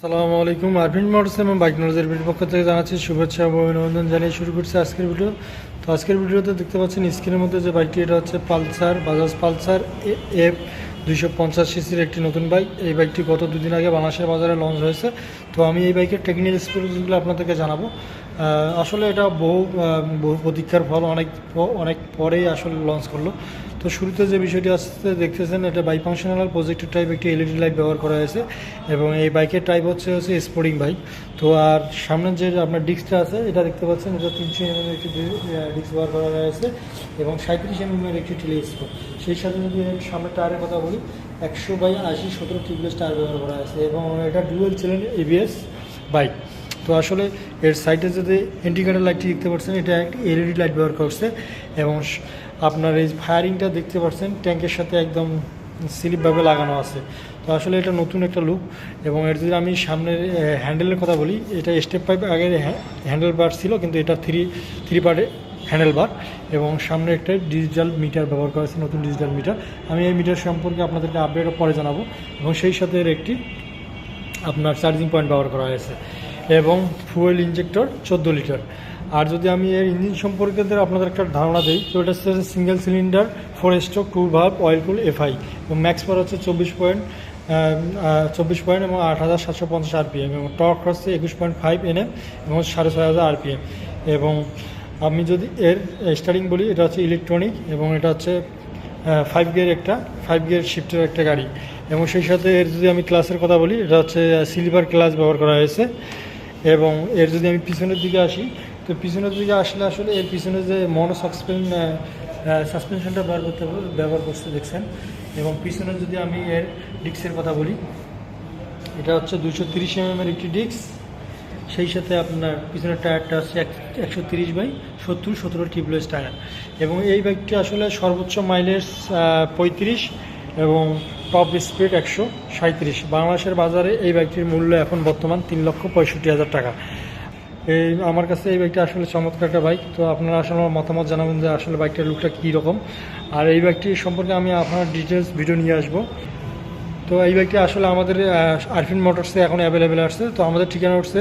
আসসালামু আলাইকুম Arvin motors এবং বাইক নলেজের ভিডিওর পক্ষ থেকে জানাচ্ছি শুভেচ্ছা এবং অভিনন্দন জানিয়ে শুরু করছি আজকের ভিডিও। তো আজকের ভিডিওতে দেখতে পাচ্ছেন স্ক্রিনের মধ্যে যে বাইকটি, এটা হচ্ছে পালসার, বাজাজ পালসার এফ দুইশো পঞ্চাশ সিসির একটি নতুন বাইক। এই বাইকটি গত দুদিন আগে বাংলাদেশের বাজারে লঞ্চ হয়েছে। তো আমি এই বাইকের টেকনিক্যাল এক্সপিরিয়েন্সগুলো আপনাদেরকে জানাব। আসলে এটা বহু বহু প্রতীক্ষার ফল, অনেক অনেক পরেই আসলে লঞ্চ করল। তো শুরুতে যে বিষয়টি আসতে দেখতেছেন, এটা বাই ফাংশনাল প্রজেক্টের টাইপ একটি এলইডি লাইট ব্যবহার করা হয়েছে এবং এই বাইকের টাইপ হচ্ছে হচ্ছে স্পোর্টিং বাইক তো আর সামনের যে আপনার ডিস্কটা আছে, এটা দেখতে পাচ্ছেন, এটা তিনশো এম এর একটি ডিস্ক ব্যবহার করা হয়েছে এবং সাঁত্রিশ এম এর একটি টেলিস্কোপ সেই সাথে যদি সামনের টায়ারের কথা বলি, একশো বাই আশি সতেরো টিউবলেস টায়ার ব্যবহার করা হয়েছে এবং এটা ডুয়েল চ্যানেল এবিএস বাইক তো আসলে এর সাইডে যদি ইন্ডিকেটার লাইটটি দেখতে পাচ্ছেন, এটা একটি এলইডি লাইট ব্যবহার করছে এবং আপনার এই ফায়ারিংটা দেখতে পাচ্ছেন ট্যাঙ্কের সাথে একদম স্লিপভাবে লাগানো আছে। তো আসলে এটা নতুন একটা লুক এবং এর যদি আমি সামনের হ্যান্ডেলের কথা বলি, এটা স্টেপ পাইপ আগে হ্যান্ডেল বার ছিল, কিন্তু এটা থ্রি থ্রি পার্টে হ্যান্ডেল বার এবং সামনে একটা ডিজিটাল মিটার ব্যবহার করা হয়েছে নতুন ডিজিটাল মিটার আমি এই মিটার সম্পর্কে আপনাদেরকে আপডেট পরে জানাব এবং সেই সাথে এর একটি আপনার চার্জিং পয়েন্ট ব্যবহার করা হয়েছে। এবং ফুয়েল ইঞ্জেক্টর চোদ্দ লিটার আর যদি আমি এর ইঞ্জিন সম্পর্কে দের আপনাদের একটা ধারণা দিই, তো এটা হচ্ছে single cylinder four stroke two valve oil cool FI এবং ম্যাক্স পাওয়ার হচ্ছে চব্বিশ পয়েন্ট চব্বিশ পয়েন্ট এবং আট হাজার সাতশো পঞ্চাশ আরপিএম এবং টর্ক হচ্ছে একুশ পয়েন্ট ফাইভ এনএম এবং সাড়ে ছয় হাজার আরপিএম এবং আমি যদি এর স্টার্টিং বলি, এটা হচ্ছে ইলেকট্রনিক এবং এটা হচ্ছে ফাইভ গিয়ার একটা ফাইভ গিয়ার শিফটের একটা গাড়ি। এবং সেই সাথে এর যদি আমি ক্লাসের কথা বলি, এটা হচ্ছে সিলভার ক্লাস ব্যবহার করা হয়েছে। এবং এর যদি আমি পিছনের দিকে আসি, তো পিছনের দিকে আসলে আসলে এর পিছনে যে মনো সাসপেন সাসপেনশনটা ব্যবহার করতে ব্যবহার করতে দেখছেন। এবং পিছনে যদি আমি এর ডিক্সের কথা বলি, এটা হচ্ছে দুশো তিরিশ এম এর একটি ডিস্ক সেই সাথে আপনার পিছনের টায়ারটা হচ্ছে একশো তিরিশ বাই সত্তর সতেরো টিউবলেস টায়ার। এবং এই বাইকটি আসলে সর্বোচ্চ মাইলেজ পঁয়ত্রিশ এবং টপ স্পিড একশো সাঁত্রিশ বাংলাদেশের বাজারে এই বাইকটির মূল্য এখন বর্তমান তিন লক্ষ পঁয়ষট্টি হাজার টাকা। এই আমার কাছে এই বাইকটা আসলে চমৎকার একটা বাইক। তো আপনারা আসলে আমার মতামত জানাবেন যে আসলে বাইকটার লুকটা কী রকম। আর এই বাইকটি সম্পর্কে আমি আপনার ডিটেলস ভিডিও নিয়ে আসব। তো এই বাইকটি আসলে আমাদের আরফিন মোটরসে এখন অ্যাভেলেবেল আসছে। তো আমাদের ঠিকানা হচ্ছে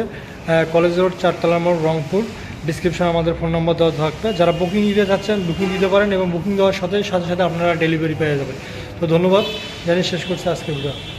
কলেজ রোড, চারতলা মোড়, রংপুর। ডিসক্রিপশনে আমাদের ফোন নম্বর দেওয়া থাকবে। যারা বুকিং দিতে চাচ্ছেন বুকিং দিতে পারেন এবং বুকিং দেওয়ার সাথে সাথে সাথে আপনারা ডেলিভারি পেয়ে যাবেন। তো ধন্যবাদ। জানিয়ে শেষ করছি আজকে ভিডিও